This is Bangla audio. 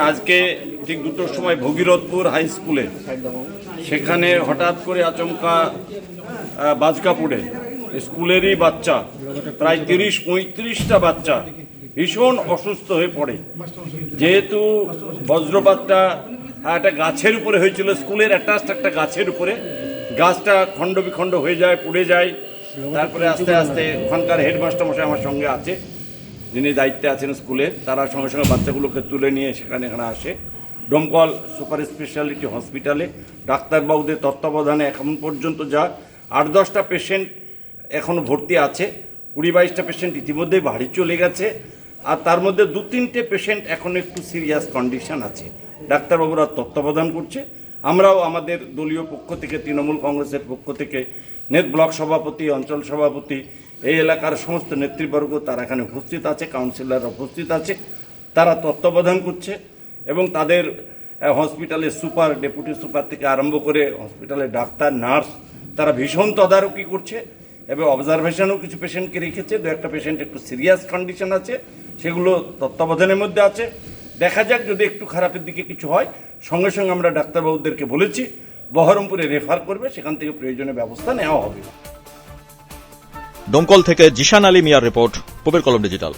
আজকে ঠিক দুটোর সময় ভগীরথপুর হাই স্কুলে সেখানে হঠাৎ করে আচমকা আহ, বাজকা পড়ে স্কুলেরই বাচ্চা প্রায় তিরিশ পঁয়ত্রিশটা বাচ্চা ভীষণ অসুস্থ হয়ে পড়ে। যেহেতু বজ্রপাতটা একটা গাছের উপরে হয়েছিল স্কুলের অ্যাটাচড একটা গাছের উপরে। গাছটা খণ্ড বিখণ্ড হয়ে যায় পুড়ে যায়। তারপরে আস্তে আস্তে ওখানকার হেডমাস্টার মশাই আমার সঙ্গে আছে। যিনি দায়িত্বে আছেন স্কুলের তারা সঙ্গে সঙ্গে বাচ্চাগুলোকে তুলে নিয়ে সেখানে এখানে আসে। ডোমকল সুপার স্পেশালিটি হসপিটালে ডাক্তারবাবুদের তত্ত্বাবধানে এখন পর্যন্ত যা আট দশটা পেশেন্ট এখনও ভর্তি আছে, কুড়ি বাইশটা পেশেন্ট ইতিমধ্যেই বাড়ি চলে গেছে, আর তার মধ্যে দু তিনটে পেশেন্ট এখন একটু সিরিয়াস কন্ডিশন আছে। ডাক্তারবাবুরা তত্ত্বাবধান করছে। আমরাও আমাদের দলীয় পক্ষ থেকে, তৃণমূল কংগ্রেসের পক্ষ থেকে, নেট ব্লক সভাপতি, অঞ্চল সভাপতি এই এলাকার সমস্ত নেতৃবর্গ তারা এখানে উপস্থিত আছে কাউন্সিলররা উপস্থিত আছে, তারা তত্ত্বাবধান করছে এবং তাদের হসপিটালের সুপার ডেপুটি সুপার থেকে আরম্ভ করে হসপিটালের ডাক্তার নার্স তারা ভীষণ তদারকি করছে এবং অবজারভেশনও কিছু পেশেন্টকে রেখেছে। দু একটা পেশেন্ট একটু সিরিয়াস কন্ডিশন আছে, সেগুলো তত্ত্বাবধানের মধ্যে আছে। দেখা যাক যদি একটু খারাপের দিকে কিছু হয়, সঙ্গে সঙ্গে আমরা ডাক্তারবাবুদেরকে বলেছি, বহরমপুরে রেফার করবে, সেখান থেকে প্রয়োজনীয় ব্যবস্থা নেওয়া হবে। ডোমকল থেকে জিশান আলী মিয়ার রিপোর্ট পুবের কলম ডিজিটাল।